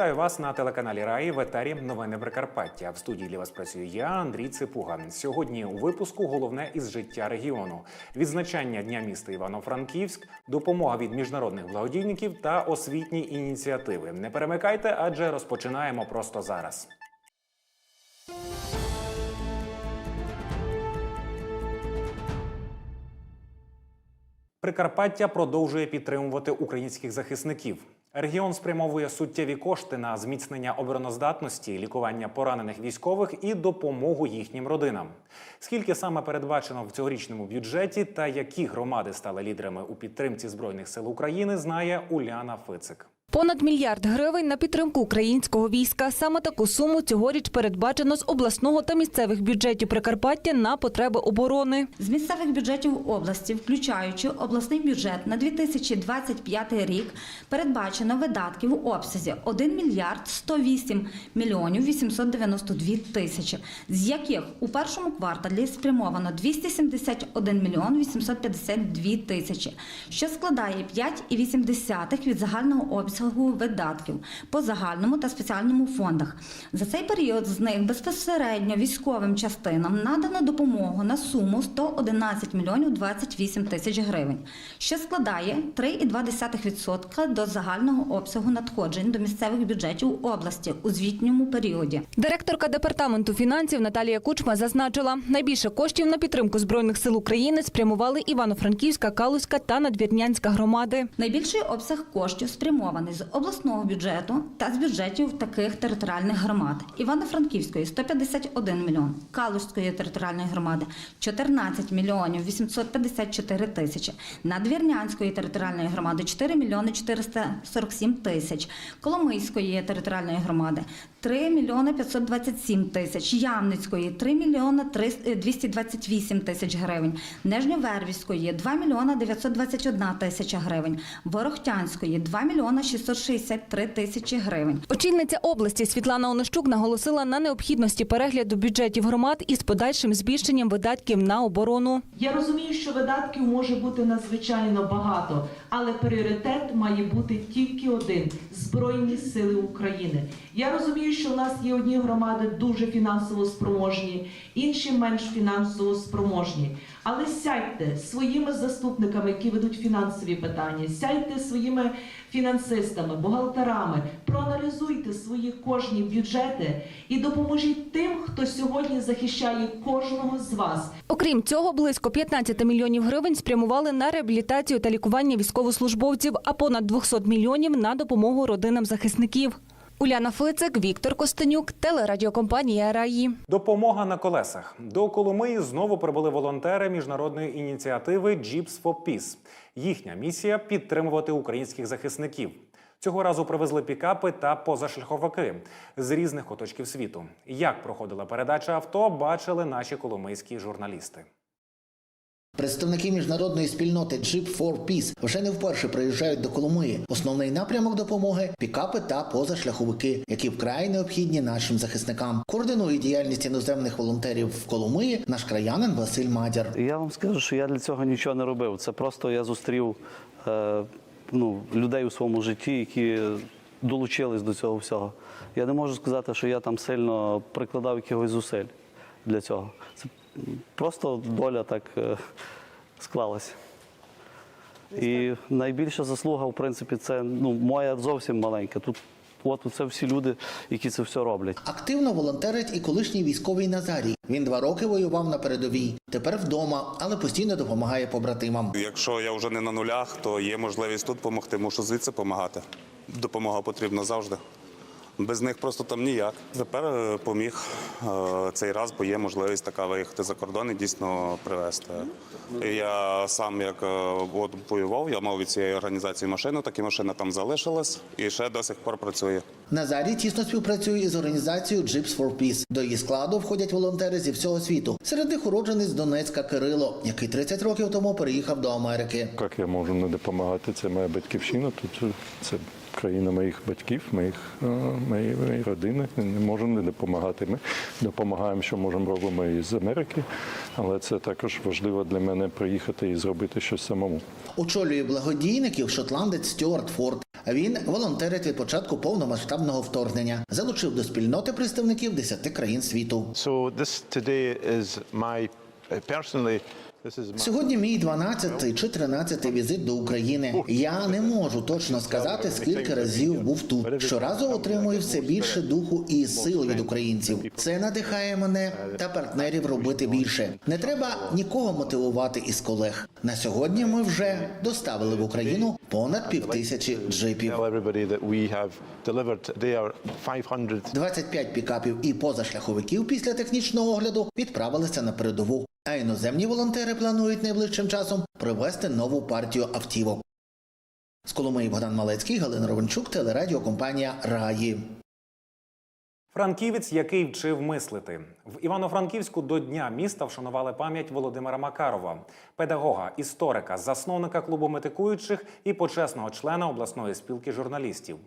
Вітаю вас на телеканалі Раї в етері Новини Прикарпаття. В студії для вас працюю я, Андрій Ципуга. Сьогодні у випуску головне із життя регіону: відзначання дня міста Івано-Франківськ, допомога від міжнародних благодійників та освітні ініціативи. Не перемикайте, адже розпочинаємо просто зараз. Прикарпаття продовжує підтримувати українських захисників. Регіон спрямовує суттєві кошти на зміцнення обороноздатності, лікування поранених військових і допомогу їхнім родинам. Скільки саме передбачено в цьогорічному бюджеті та які громади стали лідерами у підтримці збройних сил України, знає Уляна Фицик. Понад мільярд гривень на підтримку українського війська. Саме таку суму цьогоріч передбачено з обласного та місцевих бюджетів Прикарпаття на потреби оборони. З місцевих бюджетів області, включаючи обласний бюджет на 2025 рік, передбачено видатків у обсязі 1 мільярд 108 мільйонів 892 тисячі, з яких у першому кварталі спрямовано 271 мільйон 852 тисячі, що складає 5,8 від загального обсягу видатків по загальному та спеціальному фондах. За цей період з них безпосередньо військовим частинам надано допомогу на суму 111 мільйонів 28 тисяч гривень, що складає 3,2% до загального обсягу надходжень до місцевих бюджетів області у звітньому періоді. Директорка департаменту фінансів Наталія Кучма зазначила, найбільше коштів на підтримку збройних сил України спрямували Івано-Франківська, Калузька та Надвірнянська громади. Найбільший обсяг коштів спрямований з обласного бюджету та з бюджетів таких територіальних громад: Івано-Франківської 151 мільйон, Калузької територіальної громади 14 мільйонів 854 тисячі, Надвірнянської територіальної громади 4 мільйони 447 тисяч, Коломийської територіальної громади 3 мільйони 527 тисяч, Ямницької 3 мільйони 300 228 тисяч гривень, Нижньовервівської 2 мільйона 921 тисяча гривень, Ворохтянської 2 мільйона 663 тисячі гривень. Очільниця області Світлана Онищук наголосила на необхідності перегляду бюджетів громад із подальшим збільшенням видатків на оборону. Я розумію, що видатків може бути надзвичайно багато, але пріоритет має бути тільки один Збройні Сили України. Я розумію, що в нас є одні громади дуже фінансово спроможні, інші менш фінансово спроможні. Але сядьте своїми заступниками, які ведуть фінансові питання, сядьте своїми фінансистами, бухгалтерами, проаналізуйте свої кожні бюджети і допоможіть тим, хто сьогодні захищає кожного з вас. Окрім цього, близько 15 мільйонів гривень спрямували на реабілітацію та лікування військовослужбовців, а понад 200 мільйонів на допомогу родинам захисників. Уляна Фицик, Віктор Костенюк, телерадіокомпанія Раї. Допомога на колесах до Коломиї знову прибули волонтери міжнародної ініціативи Jeeps for Peace. Їхня місія підтримувати українських захисників. Цього разу привезли пікапи та позашляховики з різних куточків світу. Як проходила передача авто, бачили наші коломийські журналісти. Представники міжнародної спільноти Jeep for Peace вже не вперше приїжджають до Коломиї. Основний напрямок допомоги пікапи та позашляховики, які вкрай необхідні нашим захисникам. Координує діяльність іноземних волонтерів в Коломиї наш краянин Василь Мадяр. Я вам скажу, що я для цього нічого не робив. Це просто я зустрів е, ну, людей у своєму житті, які долучились до цього всього. Я не можу сказати, що я там сильно прикладав якихось зусиль для цього. Це просто доля так е, склалася. І найбільша заслуга, в принципі, це ну, моя зовсім маленька. Тут от це всі люди, які це все роблять. Активно волонтерить і колишній військовий Назарій. Він два роки воював на передовій. Тепер вдома, але постійно допомагає побратимам. Якщо я вже не на нулях, то є можливість тут допомогти, мушу звідси допомагати. Допомога потрібна завжди. Без них просто там ніяк. Тепер е, поміг е, цей раз, бо є можливість така виїхати за кордон і дійсно привезти. Я сам як е, от воював, я мав від цієї організації машину, так і машина там залишилась і ще до сих пор працює. Назарій тісно співпрацює із організацією Jeeps for Peace. До її складу входять волонтери зі всього світу. Серед них уродженець Донецька Кирило, який 30 років тому переїхав до Америки. Як я можу не допомагати? Це моя батьківщина. Тут це країна моїх батьків, моїх е, моєї, моєї родини. Не можемо не допомагати. Ми допомагаємо, що можемо робимо із Америки, але це також важливо для мене приїхати і зробити щось самому. Очолює благодійників шотландець Стюарт Форд. Він волонтерить від початку повномасштабного вторгнення, залучив до спільноти представників 10 країн світу. So this today is my uh, personally. Сьогодні мій 12 чи 13 візит до України. Я не можу точно сказати, скільки разів був тут. Щоразу отримую все більше духу і сил від українців. Це надихає мене та партнерів робити більше. Не треба нікого мотивувати із колег. На сьогодні ми вже доставили в Україну понад півтисячі джипів. They are 500 25 пікапів і позашляховиків після технічного огляду відправилися на передову. А іноземні волонтери планують найближчим часом привезти нову партію автівок. З Коломиї Богдан Малецький, Галина Ровенчук, телерадіокомпанія Раї. Франківець, який вчив мислити. В Івано-Франківську до Дня міста вшанували пам'ять Володимира Макарова, педагога, історика, засновника клубу метикуючих і почесного члена обласної спілки журналістів.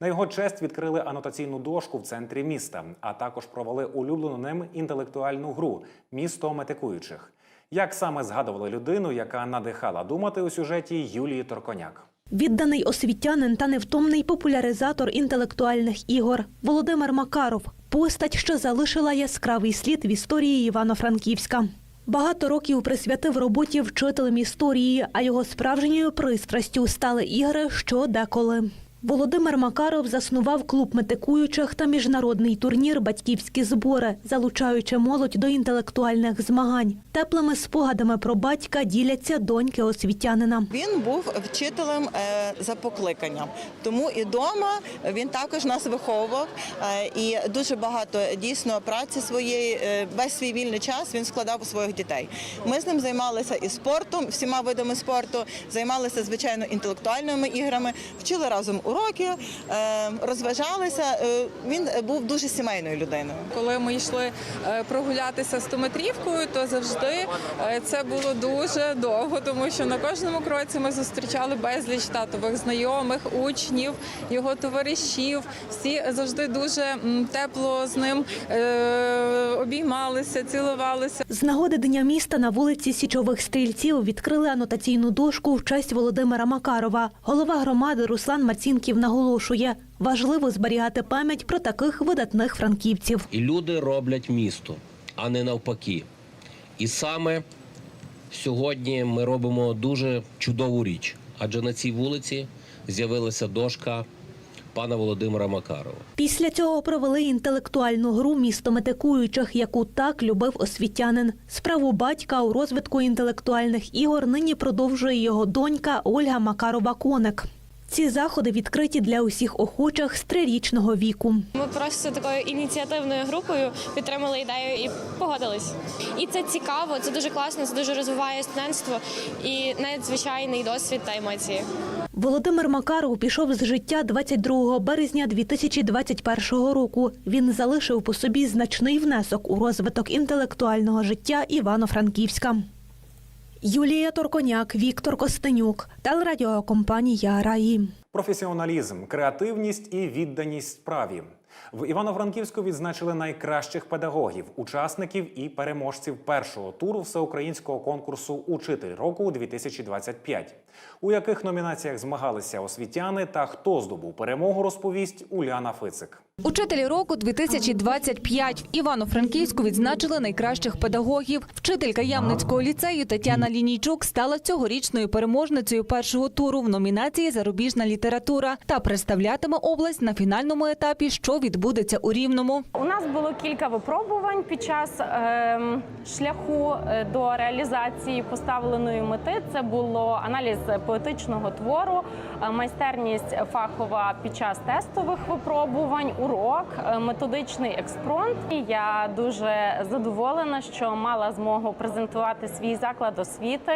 На його честь відкрили анотаційну дошку в центрі міста, а також провели улюблену ним інтелектуальну гру Місто метикуючих. Як саме згадували людину, яка надихала думати у сюжеті Юлії Торконяк. Відданий освітянин та невтомний популяризатор інтелектуальних ігор Володимир Макаров постать, що залишила яскравий слід в історії Івано-Франківська. Багато років присвятив роботі вчителем історії, а його справжньою пристрастю стали ігри що деколи. Володимир Макаров заснував клуб метикуючих та міжнародний турнір Батьківські збори, залучаючи молодь до інтелектуальних змагань. Теплими спогадами про батька діляться доньки освітянина. Він був вчителем е, за покликанням, тому і вдома він також нас виховував. е, І дуже багато дійсно праці своєї, е, весь свій вільний час він складав у своїх дітей. Ми з ним займалися і спортом, всіма видами спорту, займалися звичайно інтелектуальними іграми, вчили разом уроки, е, розважалися. Е, Він був дуже сімейною людиною. Коли ми йшли е, прогулятися стометрівкою, то завжди це було дуже довго, тому що на кожному кроці ми зустрічали безліч татових знайомих, учнів, його товаришів. Всі завжди дуже тепло з ним обіймалися, цілувалися. З нагоди Дня міста на вулиці Січових стрільців відкрили анотаційну дошку в честь Володимира Макарова. Голова громади Руслан Марцінків наголошує, важливо зберігати пам'ять про таких видатних франківців. І люди роблять місто, а не навпаки. І саме сьогодні ми робимо дуже чудову річ, адже на цій вулиці з'явилася дошка пана Володимира Макарова. Після цього провели інтелектуальну гру місто метикуючих, яку так любив освітянин. Справу батька у розвитку інтелектуальних ігор нині продовжує його донька Ольга Макарова Коник. Ці заходи відкриті для усіх охочих з трирічного віку. Ми просто такою ініціативною групою підтримали ідею і погодились. І це цікаво, це дуже класно, це дуже розвиває студентство і надзвичайний досвід та емоції. Володимир Макаров пішов з життя 22 березня 2021 року. Він залишив по собі значний внесок у розвиток інтелектуального життя Івано-Франківська. Юлія Торконяк, Віктор Костенюк, телерадіокомпанія Раї. Професіоналізм, креативність і відданість справі. В Івано-Франківську відзначили найкращих педагогів, учасників і переможців першого туру всеукраїнського конкурсу Учитель року 2025 У яких номінаціях змагалися освітяни та хто здобув перемогу, розповість Уляна Фицик. Учителі року 2025 в Івано-Франківську відзначили найкращих педагогів. Вчителька Ямницького ліцею Тетяна Лінійчук стала цьогорічною переможницею першого туру в номінації Зарубіжна література та представлятиме область на фінальному етапі, що відбудеться у Рівному. У нас було кілька випробувань під час ем, шляху е, до реалізації поставленої мети. Це було аналіз поетичного твору, е, майстерність фахова під час тестових випробувань, урок, е, методичний експронт. І я дуже задоволена, що мала змогу презентувати свій заклад освіти,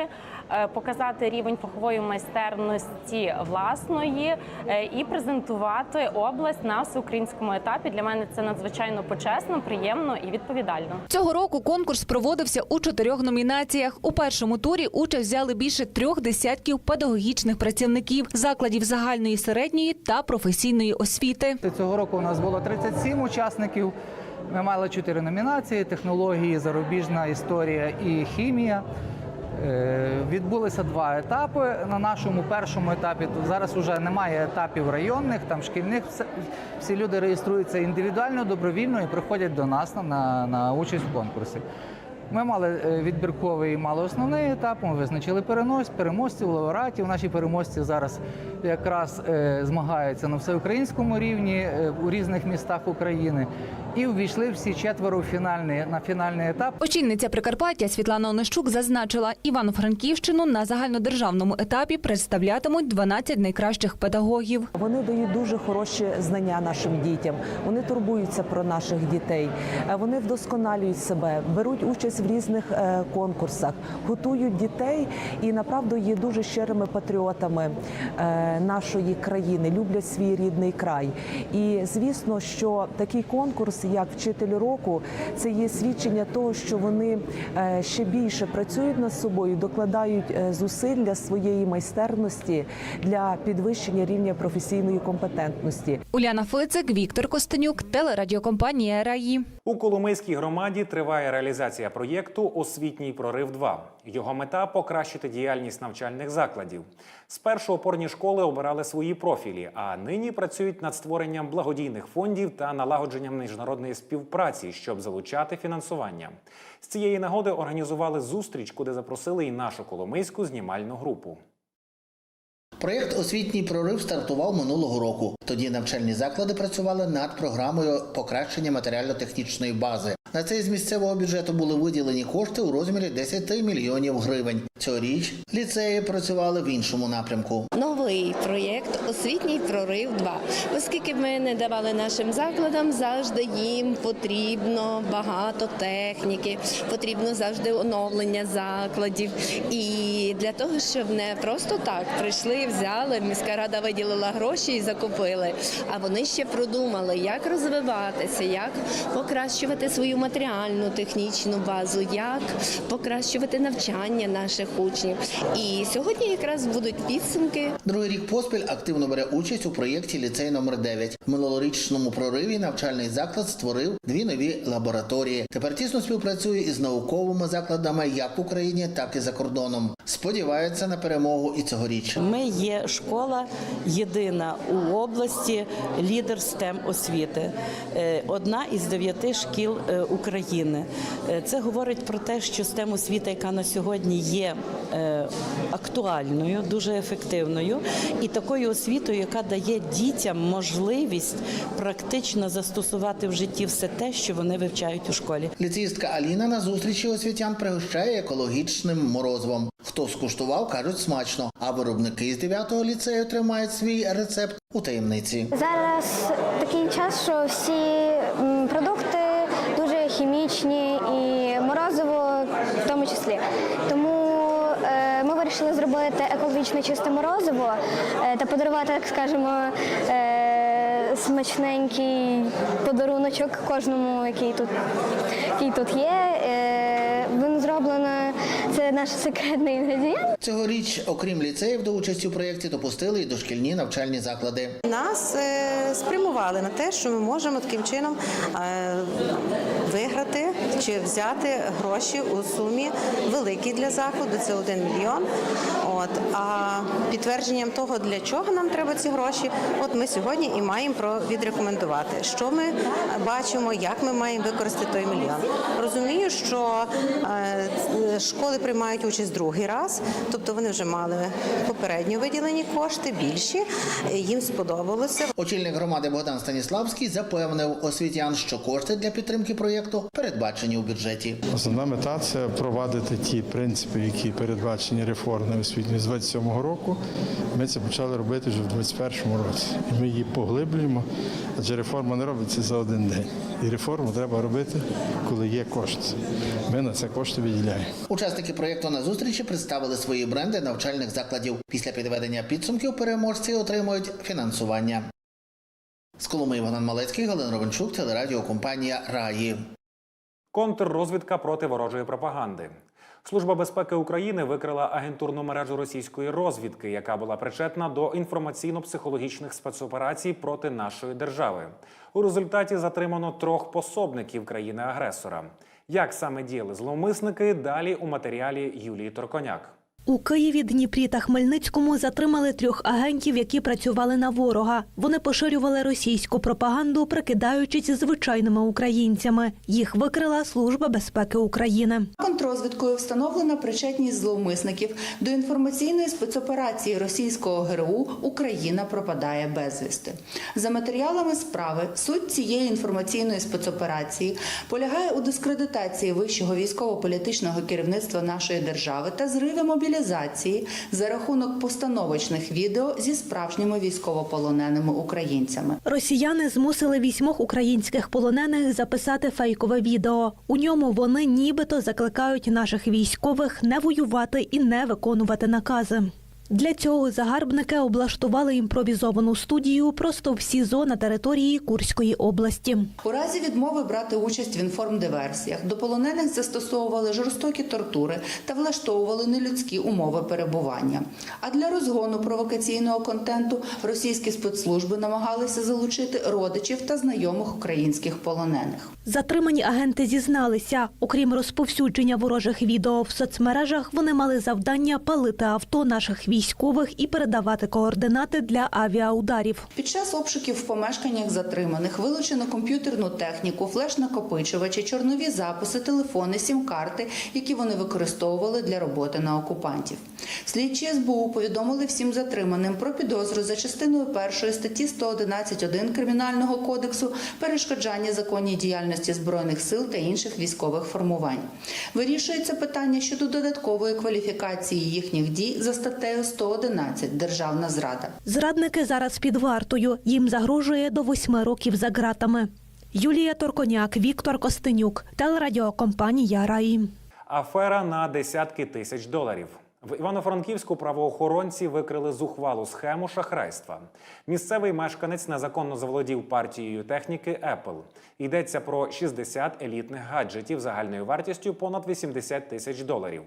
е, показати рівень фахової майстерності власної е, і презентувати область на всеукраїнському етапі. Для мене це надзвичайно почесно, приємно і відповідально. Цього року конкурс проводився у чотирьох номінаціях. У першому турі участь взяли більше трьох десятків педагогічних працівників закладів загальної середньої та професійної освіти. Цього року у нас було 37 учасників. Ми мали чотири номінації: технології, зарубіжна історія і хімія. Е, Відбулися два етапи. На нашому першому етапі зараз вже немає етапів районних, там шкільних. Всі люди реєструються індивідуально, добровільно і приходять до нас на, на, на участь в конкурсі. Ми мали е, відбірковий і малоосновний етап. Ми визначили перенос, переможців, лауреатів. Наші переможці зараз якраз е, змагаються на всеукраїнському рівні е, у різних містах України і увійшли всі четверо в фінальний, на фінальний етап. Очільниця Прикарпаття Світлана Онищук зазначила, Івано-Франківщину на загальнодержавному етапі представлятимуть 12 найкращих педагогів. Вони дають дуже хороші знання нашим дітям. Вони турбуються про наших дітей. Вони вдосконалюють себе, беруть участь в різних е, конкурсах, готують дітей і направду є дуже щирими патріотами е, нашої країни, люблять свій рідний край. І звісно, що такий конкурс, як вчитель року, це є свідчення того, що вони е, ще більше працюють над собою, докладають зусиль для своєї майстерності для підвищення рівня професійної компетентності. Уляна Фицик, Віктор Костенюк, телерадіокомпанія Раї. У Коломийській громаді триває реалізація проєкту Освітній прорив 2 Його мета покращити діяльність навчальних закладів. Спершу опорні школи обирали свої профілі, а нині працюють над створенням благодійних фондів та налагодженням міжнародної співпраці, щоб залучати фінансування. З цієї нагоди організували зустріч, куди запросили і нашу коломийську знімальну групу. Проєкт Освітній прорив стартував минулого року. Тоді навчальні заклади працювали над програмою покращення матеріально-технічної бази. На це з місцевого бюджету були виділені кошти у розмірі 10 мільйонів гривень. Цьогоріч ліцеї працювали в іншому напрямку. Новий проєкт Освітній прорив 2 Оскільки ми не давали нашим закладам, завжди їм потрібно багато техніки, потрібно завжди оновлення закладів. І для того, щоб не просто так прийшли, взяли, міська рада виділила гроші і закупили. А вони ще продумали, як розвиватися, як покращувати свою матеріальну технічну базу, як покращувати навчання наших учнів. І сьогодні якраз будуть підсумки. Другий рік поспіль активно бере участь у проєкті ліцей номер 9 В минулорічному прориві навчальний заклад створив дві нові лабораторії. Тепер тісно співпрацює із науковими закладами як в Україні, так і за кордоном. Сподівається на перемогу і цьогоріч. Ми є школа єдина у області, лідер STEM освіти, Е, одна із дев'яти шкіл е, України. Е, Це говорить про те, що STEM освіта, яка на сьогодні є актуальною, дуже ефективною, і такою освітою, яка дає дітям можливість практично застосувати в житті все те, що вони вивчають у школі. Ліцеїстка Аліна на зустрічі освітян пригощає екологічним морозивом. Хто скуштував, кажуть смачно. А виробники з 9-го ліцею тримають свій рецепт у таємниці. Зараз такий час, що всі продукти дуже хімічні і морозиво в тому числі. Тому е, ми вирішили зробити екологічно чисте морозиво е, та подарувати, так скажемо, е, смачненький подаруночок кожному, який тут, який тут є. Це наш секретний інгредієнт. Цьогоріч, окрім ліцеїв, до участі у проєкті допустили і дошкільні навчальні заклади. Нас е, спрямували на те, що ми можемо таким чином е, виграти чи взяти гроші у сумі великій для закладу, це 1 мільйон. От а підтвердженням того, для чого нам треба ці гроші, от ми сьогодні і маємо про відрекомендувати, що ми бачимо, як ми маємо використати той мільйон. Розумію, що е, школи приймають участь другий раз, тобто вони вже мали попередньо виділені кошти більші, їм сподобалося. Очільник громади Богдан Станіславський запевнив освітян, що кошти для підтримки проєкту передбачені у бюджеті. Основна мета це провадити ті принципи, які передбачені реформи освітньої з 27-го року. Ми це почали робити вже в 21-му році. І ми її поглиблюємо, адже реформа не робиться за один день. І реформу треба робити, коли є кошти. Ми на це кошти виділяємо. Учасники проєкту на зустрічі представили свої бренди навчальних закладів. Після підведення підсумків переможці отримують фінансування. З Коломиї Богдан Малецький, Галина Ровенчук, телерадіокомпанія Раї. Контррозвідка проти ворожої пропаганди. Служба безпеки України викрила агентурну мережу російської розвідки, яка була причетна до інформаційно-психологічних спецоперацій проти нашої держави. У результаті затримано трьох пособників країни-агресора. Як саме діяли зловмисники? Далі у матеріалі Юлії Торконяк. У Києві, Дніпрі та Хмельницькому затримали трьох агентів, які працювали на ворога. Вони поширювали російську пропаганду, прикидаючись звичайними українцями. Їх викрила Служба безпеки України. Контрозвідкою встановлена причетність зловмисників до інформаційної спецоперації російського ГРУ Україна пропадає безвісти. За матеріалами справи суть цієї інформаційної спецоперації полягає у дискредитації вищого військово-політичного керівництва нашої держави та зриві мобілізації за рахунок постановочних відео зі справжніми військовополоненими українцями. Росіяни змусили вісьмох українських полонених записати фейкове відео. У ньому вони нібито закликають наших військових не воювати і не виконувати накази. Для цього загарбники облаштували імпровізовану студію просто в СІЗО на території Курської області. У разі відмови брати участь в інформдиверсіях до полонених застосовували жорстокі тортури та влаштовували нелюдські умови перебування. А для розгону провокаційного контенту російські спецслужби намагалися залучити родичів та знайомих українських полонених. Затримані агенти зізналися, окрім розповсюдження ворожих відео в соцмережах, вони мали завдання палити авто наших військових і передавати координати для авіаударів. Під час обшуків в помешканнях затриманих вилучено комп'ютерну техніку, флеш-накопичувачі, чорнові записи, телефони, сім-карти, які вони використовували для роботи на окупантів. Слідчі СБУ повідомили всім затриманим про підозру за частиною першої статті 111.1 Кримінального кодексу перешкоджання законній діяльності збройних сил та інших військових формувань. Вирішується питання щодо додаткової кваліфікації їхніх дій за статтею 111 Державна зрада. Зрадники зараз під вартою. Їм загрожує до восьми років за ґратами. Юлія Торконяк, Віктор Костенюк, телерадіокомпанія Раї. Афера на десятки тисяч доларів. В Івано-Франківську правоохоронці викрили зухвалу схему шахрайства. Місцевий мешканець незаконно заволодів партією техніки Apple. Йдеться про 60 елітних гаджетів загальною вартістю понад 80 тисяч доларів.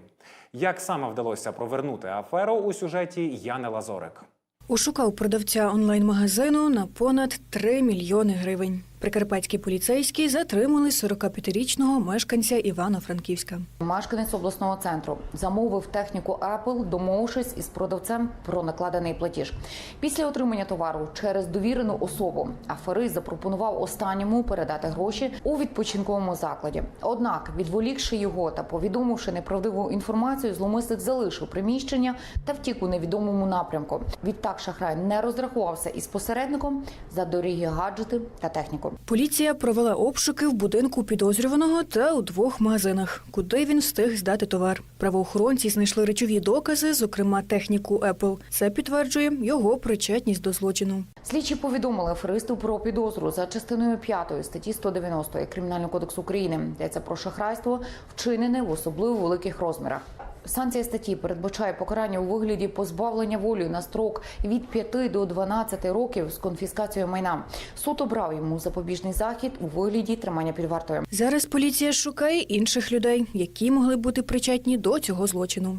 Як саме вдалося провернути аферу у сюжеті Яни Лазорик? Ушукав продавця онлайн-магазину на понад 3 мільйони гривень. Прикарпатські поліцейські затримали 45-річного мешканця Івано-Франківська. Мешканець обласного центру замовив техніку Apple, домовившись із продавцем про накладений платіж. Після отримання товару через довірену особу аферист запропонував останньому передати гроші у відпочинковому закладі. Однак, відволікши його та повідомивши неправдиву інформацію, зломисник залишив приміщення та втік у невідомому напрямку. Відтак шахрай не розрахувався із посередником за дорогі гаджети та техніку. Поліція провела обшуки в будинку підозрюваного та у двох магазинах, куди він встиг здати товар. Правоохоронці знайшли речові докази, зокрема техніку Apple. Це підтверджує його причетність до злочину. Слідчі повідомили аферисту про підозру за частиною 5 статті 190 Кримінального кодексу України. Йдеться про шахрайство, вчинене в особливо великих розмірах. Санкція статті передбачає покарання у вигляді позбавлення волі на строк від 5 до 12 років з конфіскацією майна. Суд обрав йому запобіжний захід у вигляді тримання під вартою. Зараз поліція шукає інших людей, які могли бути причетні до цього злочину.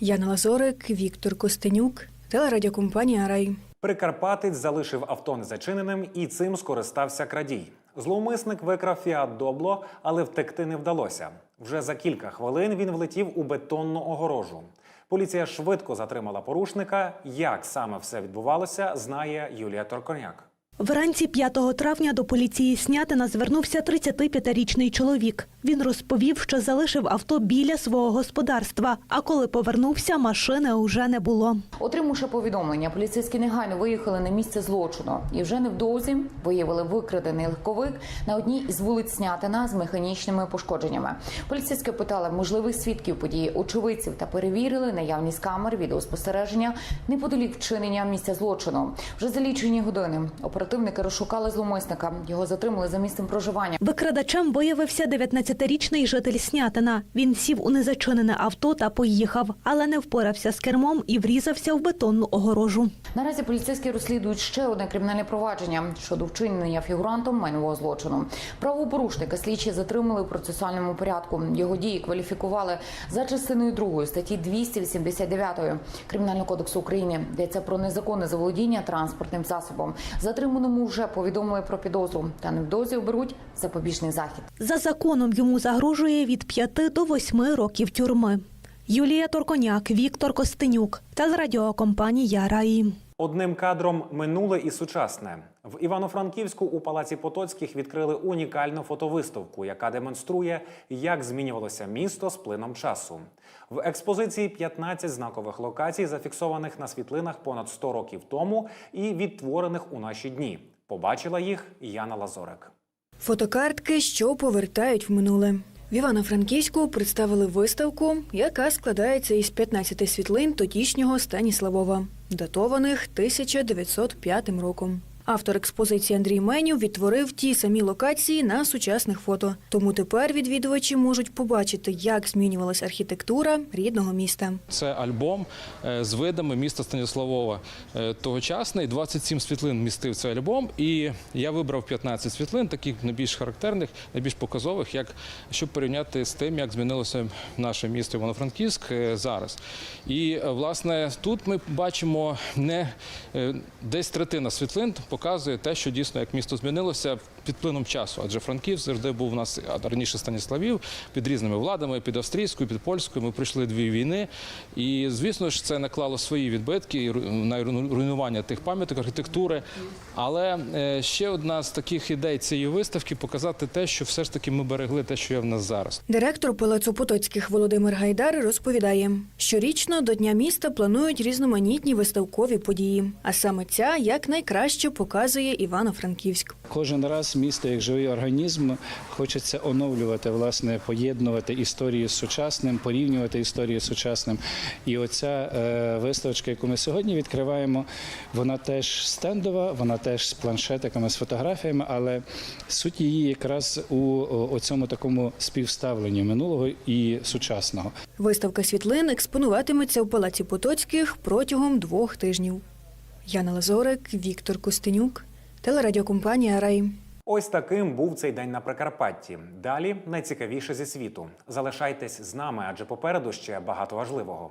Яна Лазорик, Віктор Костенюк, телерадіокомпанія Рай. Прикарпатець залишив авто незачиненим і цим скористався крадій. Зловмисник викрав фіат добло, але втекти не вдалося. Вже за кілька хвилин він влетів у бетонну огорожу. Поліція швидко затримала порушника. Як саме все відбувалося, знає Юлія Торконяк. Вранці 5 травня до поліції Снятина звернувся 35-річний чоловік. Він розповів, що залишив авто біля свого господарства, а коли повернувся, машини уже не було. Отримавши повідомлення, поліцейські негайно виїхали на місце злочину і вже невдовзі виявили викрадений легковик на одній із вулиць Снятина з механічними пошкодженнями. Поліцейські питали можливих свідків події, очевидців та перевірили наявність камер відеоспостереження неподалік вчинення місця злочину. Вже за лічені години оперативники розшукали зловмисника. Його затримали за місцем проживання. Викрадачем виявився 19-річний житель Снятина. Він сів у незачинене авто та поїхав, але не впорався з кермом і врізався в бетонну огорожу. Наразі поліцейські розслідують ще одне кримінальне провадження щодо вчинення фігурантом майнового злочину. Правопорушника слідчі затримали у процесуальному порядку. Його дії кваліфікували за частиною 2 статті 289 Кримінального кодексу України. Йдеться про незаконне заволодіння транспортним засобом. Затриманий Затриманому вже повідомили про підозру та невдовзі оберуть запобіжний захід. За законом йому загрожує від 5 до 8 років тюрми. Юлія Торконяк, Віктор Костенюк та з радіокомпанія Раї. Одним кадром минуле і сучасне в Івано-Франківську у палаці Потоцьких відкрили унікальну фотовиставку, яка демонструє, як змінювалося місто з плином часу. В експозиції 15 знакових локацій, зафіксованих на світлинах понад 100 років тому і відтворених у наші дні. Побачила їх Яна Лазорик. Фотокартки, що повертають в минуле. В Івано-Франківську представили виставку, яка складається із 15 світлин тодішнього Станіславова, датованих 1905 роком. Автор експозиції Андрій Менів відтворив ті самі локації на сучасних фото. Тому тепер відвідувачі можуть побачити, як змінювалася архітектура рідного міста. Це альбом е, з видами міста Станіславова. Е, Тогочасний 27 світлин містив цей альбом, і я вибрав 15 світлин, таких найбільш характерних, найбільш показових, як щоб порівняти з тим, як змінилося наше місто Івано-Франківськ е, зараз. І власне тут ми бачимо не десь третина світлин показує те, що дійсно як місто змінилося під плином часу. Адже Франківськ завжди був у нас раніше Станіславів під різними владами, під австрійською, під польською. Ми пройшли дві війни, і звісно ж це наклало свої відбитки на руйнування тих пам'яток, архітектури. Але е, ще одна з таких ідей цієї виставки показати те, що все ж таки ми берегли те, що є в нас зараз. Директор Палацу Потоцьких Володимир Гайдар розповідає, щорічно до Дня міста планують різноманітні виставкові події. А саме ця якнайкраще показує Івано-Франківськ. Кожен раз місто як живий організм хочеться оновлювати, власне, поєднувати історію з сучасним, порівнювати історію з сучасним. І оця е, виставочка, яку ми сьогодні відкриваємо, вона теж стендова, вона теж з планшетиками, з фотографіями, але суть її якраз у цьому такому співставленні минулого і сучасного. Виставка світлин експонуватиметься у Палаці Потоцьких протягом двох тижнів. Яна Лазорик, Віктор Костенюк, телерадіокомпанія Рай. Ось таким був цей день на Прикарпатті. Далі найцікавіше зі світу. Залишайтесь з нами, адже попереду ще багато важливого.